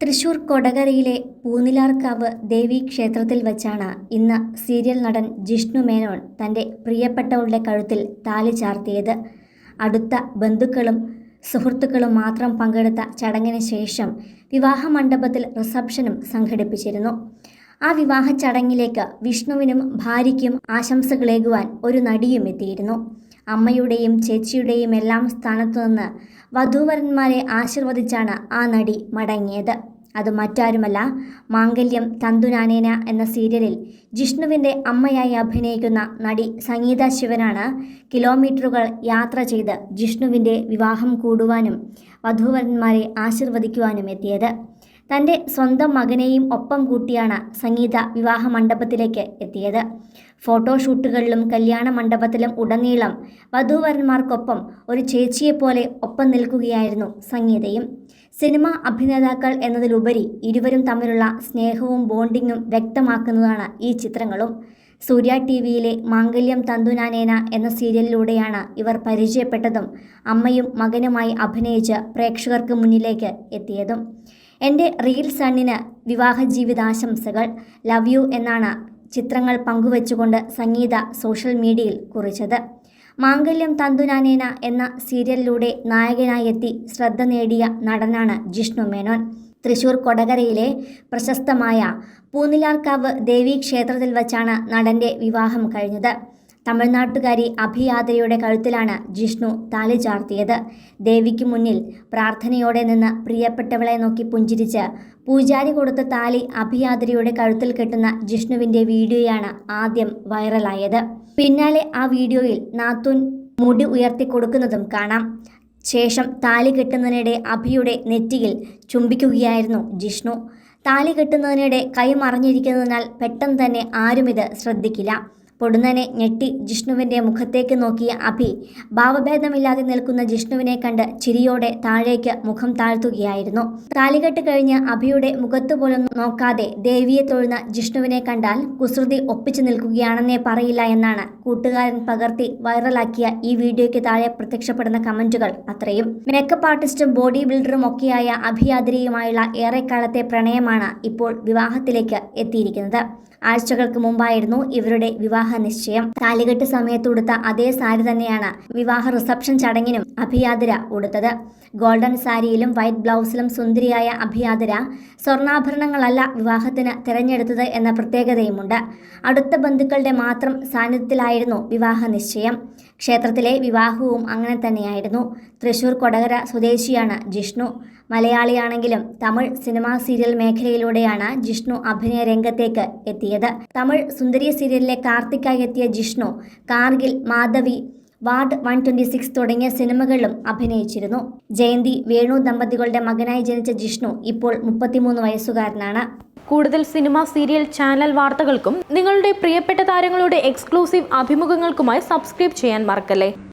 തൃശൂർ കൊടകരയിലെ പൂനിലാർക്കാവ് ദേവി ക്ഷേത്രത്തിൽ വച്ചാണ് ഇന്ന് സീരിയൽ നടൻ ജിഷ്ണു മേനോൻ തന്റെ പ്രിയപ്പെട്ടവളുടെ കഴുത്തിൽ താലി ചാർത്തിയത്. അടുത്ത ബന്ധുക്കളും സുഹൃത്തുക്കളും മാത്രം പങ്കെടുത്ത ചടങ്ങിന് ശേഷം വിവാഹ മണ്ഡപത്തിൽ റിസപ്ഷനും സംഘടിപ്പിച്ചിരുന്നു. ആ വിവാഹ ചടങ്ങിലേക്ക് വിഷ്ണുവിനും ഭാര്യയ്ക്കും ആശംസകളേകുവാൻ ഒരു നടിയും എത്തിയിരുന്നു. അമ്മയുടെയും ചേച്ചിയുടെയും എല്ലാം സ്ഥാനത്തു നിന്ന് വധൂവരന്മാരെ ആശീർവദിച്ചാണ് ആ നടി മടങ്ങിയത്. അത് മറ്റാരുമല്ല മാംഗല്യം തന്തുനാനേന എന്ന സീരിയലിൽ ജിഷ്ണുവിന്റെ അമ്മയായി അഭിനയിക്കുന്ന നടി സംഗീത ശിവനാണ് കിലോമീറ്ററുകൾ യാത്ര ചെയ്ത് ജിഷ്ണുവിന്റെ വിവാഹം കൂടുവാനും വധൂവരന്മാരെ ആശീർവദിക്കുവാനും എത്തിയത്. തന്റെ സ്വന്തം മകനെയും ഒപ്പം കൂട്ടിയാണ് സംഗീത വിവാഹ മണ്ഡപത്തിലേക്ക് എത്തിയത്. ഫോട്ടോഷൂട്ടുകളിലും കല്യാണ മണ്ഡപത്തിലും ഉടനീളം വധൂവരന്മാർക്കൊപ്പം ഒരു ചേച്ചിയെപ്പോലെ ഒപ്പം നിൽക്കുകയായിരുന്നു സംഗീതയും. സിനിമ അഭിനേതാക്കൾ എന്നതിലുപരി ഇരുവരും തമ്മിലുള്ള സ്നേഹവും ബോണ്ടിങ്ങും വ്യക്തമാക്കുന്നതാണ് ഈ ചിത്രങ്ങളും. സൂര്യ ടി വിയിലെ മാംഗല്യം തന്തുനാനേന എന്ന സീരിയലിലൂടെയാണ് ഇവർ പരിചയപ്പെട്ടതും അമ്മയും മകനുമായി അഭിനയിച്ച് പ്രേക്ഷകർക്ക് മുന്നിലേക്ക് എത്തിയതും. എന്റെ റിയൽ സണ്ണിന് വിവാഹ ജീവിതാശംസകൾ ലവ് യു എന്നാണ് ചിത്രങ്ങൾ പങ്കുവച്ചുകൊണ്ട് സംഗീത സോഷ്യൽ മീഡിയയിൽ കുറിച്ചത്. മാംഗല്യം തന്തുനാനേന എന്ന സീരിയലിലൂടെ നായകനായി എത്തി ശ്രദ്ധ നേടിയ നടനാണ് ജിഷ്ണു മേനോൻ. തൃശൂർ കൊടകരയിലെ പ്രശസ്തമായ പൂനിലാർക്കാവ് ദേവീ ക്ഷേത്രത്തിൽ വച്ചാണ് നടന്റെ വിവാഹം കഴിഞ്ഞത്. തമിഴ്നാട്ടുകാരി അഭിയാത്രയുടെ കഴുത്തിലാണ് ജിഷ്ണു താലി ചാർത്തിയത്. ദേവിക്ക് മുന്നിൽ പ്രാർത്ഥനയോടെ നിന്ന് പ്രിയപ്പെട്ടവളെ നോക്കി പുഞ്ചിരിച്ച് പൂജാരി കൊടുത്ത താലി അഭിയാത്രയുടെ കഴുത്തിൽ കെട്ടുന്ന ജിഷ്ണുവിന്റെ വീഡിയോയാണ് ആദ്യം വൈറലായത്. പിന്നാലെ ആ വീഡിയോയിൽ നാത്തുൻ മുടി ഉയർത്തി കൊടുക്കുന്നതും കാണാം. ശേഷം താലി കെട്ടുന്നതിനിടെ അഭിയുടെ നെറ്റിയിൽ ചുംബിക്കുകയായിരുന്നു ജിഷ്ണു. താലി കെട്ടുന്നതിനിടെ കൈ മറിഞ്ഞിരിക്കുന്നതിനാൽ പെട്ടെന്ന് തന്നെ ആരും ഇത് ശ്രദ്ധിക്കില്ല. പൊടുന്നനെ ഞെട്ടി ജിഷ്ണുവിന്റെ മുഖത്തേക്ക് നോക്കിയ അഭി ഭാവഭേദമില്ലാതെ നിൽക്കുന്ന ജിഷ്ണുവിനെ കണ്ട് ചിരിയോടെ താഴേക്ക് മുഖം താഴ്ത്തുകയായിരുന്നു. താലികെട്ട് കഴിഞ്ഞ് അഭിയുടെ മുഖത്ത് പോലും നോക്കാതെ ദേവിയെ തൊഴുന്ന ജിഷ്ണുവിനെ കണ്ടാൽ കുസൃതി ഒപ്പിച്ചു നിൽക്കുകയാണെന്നേ പറയില്ല എന്നാണ് കൂട്ടുകാരൻ പകർത്തി വൈറലാക്കിയ ഈ വീഡിയോയ്ക്ക് താഴെ പ്രത്യക്ഷപ്പെടുന്ന കമന്റുകൾ. അത്രയും. മേക്കപ്പ് ആർട്ടിസ്റ്റും ബോഡി ബിൽഡറും ഒക്കെയായ അഭിയാദ്രിയുമായുള്ള ഏറെക്കാലത്തെ പ്രണയമാണ് ഇപ്പോൾ വിവാഹത്തിലേക്ക് എത്തിയിരിക്കുന്നത്. ആഴ്ചകൾക്ക് മുമ്പായിരുന്നു ഇവരുടെ വിവാഹ നിശ്ചയം താലികെട്ട് സമയത്ത് ഉടുത്ത അതേ സാരി തന്നെയാണ് വിവാഹ റിസപ്ഷൻ ചടങ്ങിനും അഭിയാതിര ഉടുത്തത്. ഗോൾഡൻ സാരിയിലും വൈറ്റ് ബ്ലൗസിലും സുന്ദരിയായ അഭിയാതിര സ്വർണാഭരണങ്ങളല്ല വിവാഹത്തിന് തിരഞ്ഞെടുത്തത് എന്ന പ്രത്യേകതയുമുണ്ട്. അടുത്ത ബന്ധുക്കളുടെ മാത്രം സാന്നിധ്യത്തിലായിരുന്നു വിവാഹ നിശ്ചയം ക്ഷേത്രത്തിലെ വിവാഹവും അങ്ങനെ തന്നെയായിരുന്നു. തൃശൂർ കൊടകര സ്വദേശിയാണ് ജിഷ്ണു. മലയാളിയാണെങ്കിലും തമിഴ് സിനിമാ സീരിയൽ മേഖലയിലൂടെയാണ് ജിഷ്ണു അഭിനയ രംഗത്തേക്ക് എത്തിയത്. തമിഴ് സുന്ദരി സീരിയലിലെ കാർത്തിക്കായി എത്തിയ Jishnu Kargil Madhavi ward one twenty six തുടങ്ങിയ സിനിമകളിലും അഭിനയിച്ചിരുന്നു. ജയന്തി വേണു ദമ്പതികളുടെ മകനായി ജനിച്ച ജിഷ്ണു ഇപ്പോൾ മുപ്പത്തിമൂന്ന് വയസ്സുകാരനാണ്. കൂടുതൽ സിനിമ സീരിയൽ ചാനൽ വാർത്തകൾക്കും നിങ്ങളുടെ പ്രിയപ്പെട്ട താരങ്ങളുടെ എക്സ്ക്ലൂസീവ് അഭിമുഖങ്ങൾക്കുമായി സബ്സ്ക്രൈബ് ചെയ്യാൻ മറക്കല്ലേ?